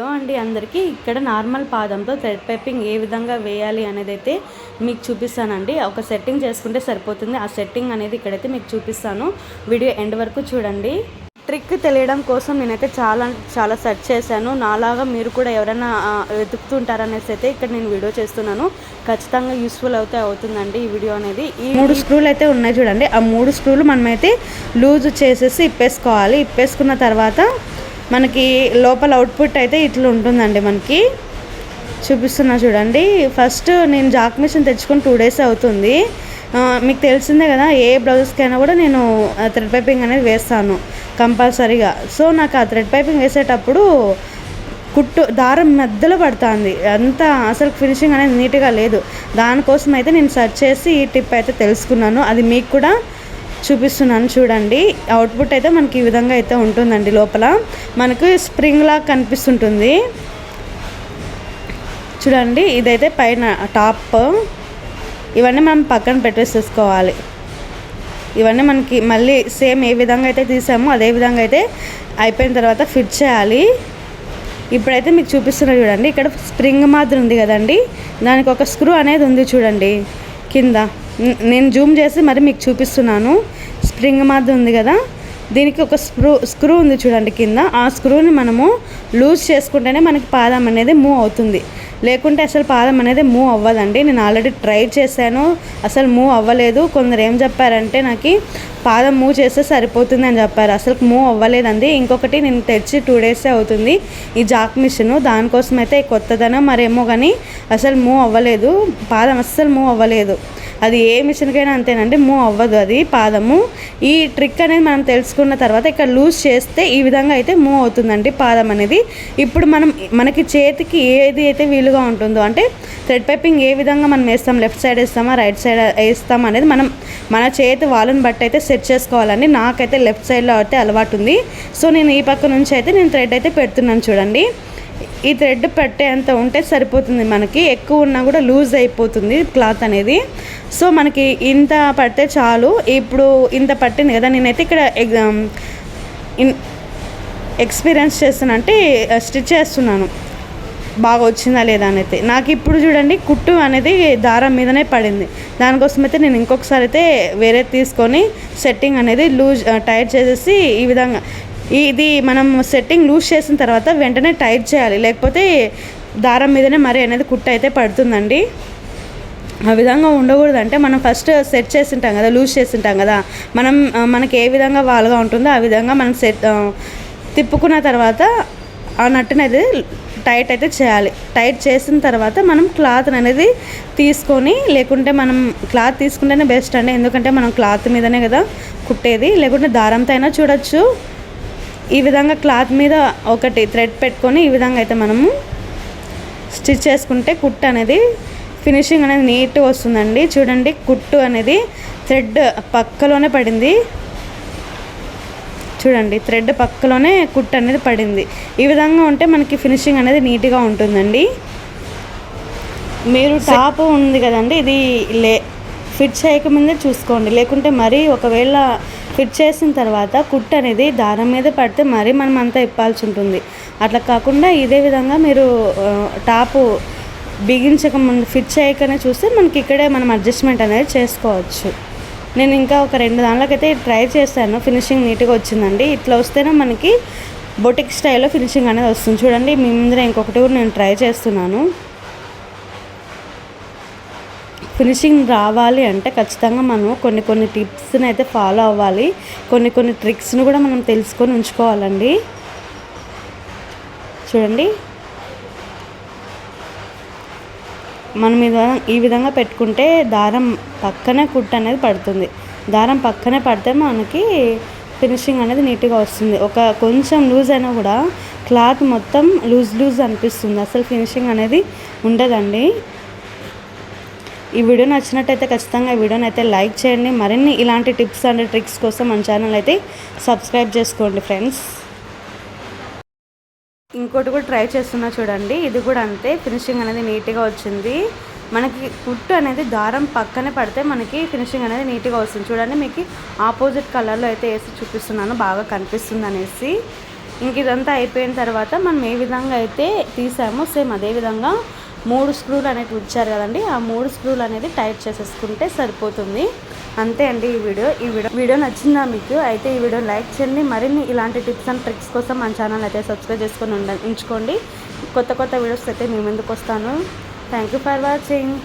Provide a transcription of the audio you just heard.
Hello అండి అందరికీ ఇక్కడ నార్మల్ పాదంతో థ్రెడ్ పైపింగ్ ఏ విధంగా వేయాలి అనేది అయితే మీకు చూపిస్తానండి. ఒక సెట్టింగ్ చేసుకుంటే సరిపోతుంది. ఆ సెట్టింగ్ అనేది ఇక్కడైతే మీకు చూపిస్తాను. వీడియో ఎండ్ వరకు చూడండి. ట్రిక్ తెలియడం కోసం నేనైతే చాలా చాలా సెర్చ్ చేశాను. నాలాగా మీరు కూడా ఎవరైనా వెతుకుతుంటారనేసి అయితే ఇక్కడ నేను వీడియో చేస్తున్నాను. ఖచ్చితంగా యూస్ఫుల్ అయితే అవుతుందండి ఈ వీడియో అనేది. ఈ మూడు స్క్రూలు అయితే ఉన్నాయి చూడండి. ఆ మూడు స్క్రూలు మనమైతే లూజ్ చేసేసి ఇప్పేసుకోవాలి. ఇప్పేసుకున్న తర్వాత మనకి లోపల అవుట్పుట్ అయితే ఇట్లా ఉంటుందండి మనకి. చూపిస్తున్నా చూడండి. ఫస్ట్ నేను జాక్ మిషన్ తెచ్చుకొని టూ డేస్ అవుతుంది. మీకు తెలిసిందే కదా ఏ బ్లౌజెస్కైనా కూడా నేను థ్రెడ్ పైపింగ్ అనేది వేస్తాను కంపల్సరీగా. సో నాకు ఆ థ్రెడ్ పైపింగ్ వేసేటప్పుడు కుట్టు దారం మధ్యలో పడుతుంది. అంతా అసలు ఫినిషింగ్ అనేది నీట్గా లేదు. దానికోసం అయితే నేను సెర్చ్ చేసి ఈ టిప్ అయితే తెలుసుకున్నాను. అది మీకు కూడా చూపిస్తున్నాను చూడండి. అవుట్పుట్ అయితే మనకి ఈ విధంగా అయితే ఉంటుందండి లోపల. మనకు స్ప్రింగ్ లాగా కనిపిస్తుంటుంది. చూడండి ఇదైతే పైన టాప్ ఇవన్నీ మనం పక్కన పెట్టేసేసుకోవాలి. ఇవన్నీ మనకి మళ్ళీ సేమ్ ఏ విధంగా అయితే తీసామో అదే విధంగా అయితే అయిపోయిన తర్వాత ఫిట్ చేయాలి. ఇప్పుడైతే మీకు చూపిస్తున్నా చూడండి ఇక్కడ స్ప్రింగ్ మాదిరి ఉంది కదండి. దానికి ఒక స్క్రూ అనేది ఉంది చూడండి. కింద. నేను జూమ్ చేసి మరి మీకు చూపిస్తున్నాను. స్ప్రింగ్ మాదిరి ఉంది కదా. దీనికి ఒక స్క్రూ స్క్రూ ఉంది చూడండి కింద. ఆ స్క్రూని మనము లూజ్ చేసుకుంటేనే మనకి పాదం అనేది మూవ్ అవుతుంది. లేకుంటే అసలు పాదం అనేది మూవ్ అవ్వదండి. నేను ఆల్రెడీ ట్రై చేశాను. అసలు మూవ్ అవ్వలేదు. కొందరు ఏం చెప్పారంటే నాకు పాదం మూవ్ చేస్తే సరిపోతుంది అని చెప్పారు. అసలు మూవ్ అవ్వలేదండి. ఇంకొకటి నేను తెచ్చి టూ డేసే అవుతుంది. ఈ జాక్ మిషన్ దానికోసం అయితే కొత్తదనం మరేమో కానీ అసలు మూవ్ అవ్వలేదు. పాదం అస్సలు మూవ్ అవ్వలేదు. అది ఏ మిషన్కైనా అంతేనండి మూవ్ అవ్వదు అది పాదము. ఈ ట్రిక్ అనేది మనం తెలుసుకున్న తర్వాత ఇక్కడ లూజ్ చేస్తే ఈ విధంగా అయితే మూవ్ అవుతుందండి పాదం అనేది. ఇప్పుడు మనం మనకి చేతికి ఏది అయితే వీలుగా ఉంటుందో అంటే థ్రెడ్ పైపింగ్ ఏ విధంగా మనం వేస్తాం లెఫ్ట్ సైడ్ వేస్తామా రైట్ సైడ్ వేస్తాం అనేది మనం మన చేతి వాళ్ళని బట్టి అయితే సెట్ చేసుకోవాలండి. నాకైతే లెఫ్ట్ సైడ్లో అయితే అలవాటు ఉంది. సో నేను ఈ పక్క నుంచి అయితే నేను థ్రెడ్ అయితే పెడుతున్నాను చూడండి. ఈ థ్రెడ్ పెట్టేంత ఉంటే సరిపోతుంది మనకి. ఎక్కువ ఉన్నా కూడా లూజ్ అయిపోతుంది క్లాత్ అనేది. సో మనకి ఇంత పడితే చాలు. ఇప్పుడు ఇంత పట్టింది కదా నేనైతే ఇక్కడ ఎగ్జామ్ ఎక్స్పీరియన్స్ చేస్తున్నా అంటే స్టిచ్ చేస్తున్నాను. బాగా వచ్చిందా లేదా అని అయితే నాకు ఇప్పుడు చూడండి కుట్టు అనేది దారం మీదనే పడింది. దానికోసం అయితే నేను ఇంకొకసారి అయితే వేరే తీసుకొని సెట్టింగ్ అనేది లూజ్ టైట్ చేసేసి ఈ విధంగా ఇది మనం సెట్టింగ్ లూజ్ చేసిన తర్వాత వెంటనే టైట్ చేయాలి. లేకపోతే దారం మీదనే మరి అనేది కుట్ట అయితే పడుతుందండి. ఆ విధంగా ఉండకూడదు అంటే మనం ఫస్ట్ సెట్ చేసింటాం కదా లూజ్ చేసింటాం కదా మనం మనకి ఏ విధంగా వాలుగా ఉంటుందో ఆ విధంగా మనం సెట్ తిప్పుకున్న తర్వాత ఆ నట్టుని అనేది టైట్ అయితే చేయాలి. టైట్ చేసిన తర్వాత మనం క్లాత్ అనేది తీసుకొని లేకుంటే మనం క్లాత్ తీసుకుంటేనే బెస్ట్ అండి. ఎందుకంటే మనం క్లాత్ మీదనే కదా కుట్టేది. లేకుంటే దారంతో అయినా చూడొచ్చు. ఈ విధంగా క్లాత్ మీద ఒకటి థ్రెడ్ పెట్టుకొని ఈ విధంగా అయితే మనము స్టిచ్ చేసుకుంటే కుట్టు అనేది ఫినిషింగ్ అనేది నీట్గా వస్తుందండి. చూడండి కుట్టు అనేది థ్రెడ్ పక్కలోనే పడింది. చూడండి థ్రెడ్ పక్కలోనే కుట్టు అనేది పడింది. ఈ విధంగా ఉంటే మనకి ఫినిషింగ్ అనేది నీట్గా ఉంటుందండి. మీరు టాప్ ఉంది కదండి ఇది లే ఫిట్ చేయకముందే చూసుకోండి. లేకుంటే మరీ ఒకవేళ ఫిట్ చేసిన తర్వాత కుట్ అనేది దారం మీద పడితే మరీ మనం అంతా ఇప్పాల్సి ఉంటుంది. అట్లా కాకుండా ఇదే విధంగా మీరు టాపు బిగించక ముందు ఫిట్ చేయకనే చూస్తే మనకి ఇక్కడే మనం అడ్జస్ట్మెంట్ అనేది చేసుకోవచ్చు. నేను ఇంకా ఒక రెండు దానిలోకైతే ట్రై చేశాను. ఫినిషింగ్ నీట్గా వచ్చిందండి. ఇట్లా వస్తేనే మనకి బొటిక్ స్టైల్లో ఫినిషింగ్ అనేది వస్తుంది. చూడండి మీ ముందర ఇంకొకటి కూడా నేను ట్రై చేస్తున్నాను. ఫినిషింగ్ రావాలి అంటే ఖచ్చితంగా మనం కొన్ని కొన్ని టిప్స్ని అయితే ఫాలో అవ్వాలి. కొన్ని కొన్ని ట్రిక్స్ని కూడా మనం తెలుసుకొని ఉంచుకోవాలండి. చూడండి. మనం ఇది ఈ విధంగా పెట్టుకుంటే దారం పక్కనే కుట్టు అనేది పడుతుంది. దారం పక్కనే పడితే మనకి ఫినిషింగ్ అనేది నీట్గా వస్తుంది. ఒక కొంచెం లూజ్ అయినా కూడా క్లాత్ మొత్తం లూజ్ లూజ్ అనిపిస్తుంది. అసలు ఫినిషింగ్ అనేది ఉండదండి. ఈ వీడియో నచ్చినట్టయితే ఖచ్చితంగా ఈ వీడియోని అయితే లైక్ చేయండి. మరిన్ని ఇలాంటి టిప్స్ అండ్ ట్రిక్స్ కోసం మన ఛానల్ అయితే సబ్స్క్రైబ్ చేసుకోండి ఫ్రెండ్స్. ఇంకోటి కూడా ట్రై చేస్తున్నా చూడండి. ఇది కూడా అంతే. ఫినిషింగ్ అనేది నీట్గా వచ్చింది. మనకి కుట్టు అనేది దారం పక్కనే పడితే మనకి ఫినిషింగ్ అనేది నీట్గా వస్తుంది. చూడండి మీకు ఆపోజిట్ కలర్లో అయితే వేసి చూపిస్తున్నాను. బాగా కనిపిస్తుంది అనేసి. ఇంక ఇదంతా అయిపోయిన తర్వాత మనం ఏ విధంగా అయితే తీసామో సేమ్ అదే విధంగా మూడు స్క్రూలు అనేవి ఉంచారు కదండి ఆ మూడు స్క్రూలు అనేది టైట్ చేసేసుకుంటే సరిపోతుంది. అంతే అండి ఈ వీడియో. ఈ వీడియో వీడియో నచ్చిందా మీకు? అయితే ఈ వీడియో లైక్ చేయండి. మరిన్ని ఇలాంటి టిప్స్ అండ్ ట్రిక్స్ కోసం మన ఛానల్ అయితే సబ్స్క్రైబ్ చేసుకొని ఉండ ఉంచుకోండి. కొత్త కొత్త వీడియోస్ అయితే మీ ముందుకు వస్తాను? Thank you for watching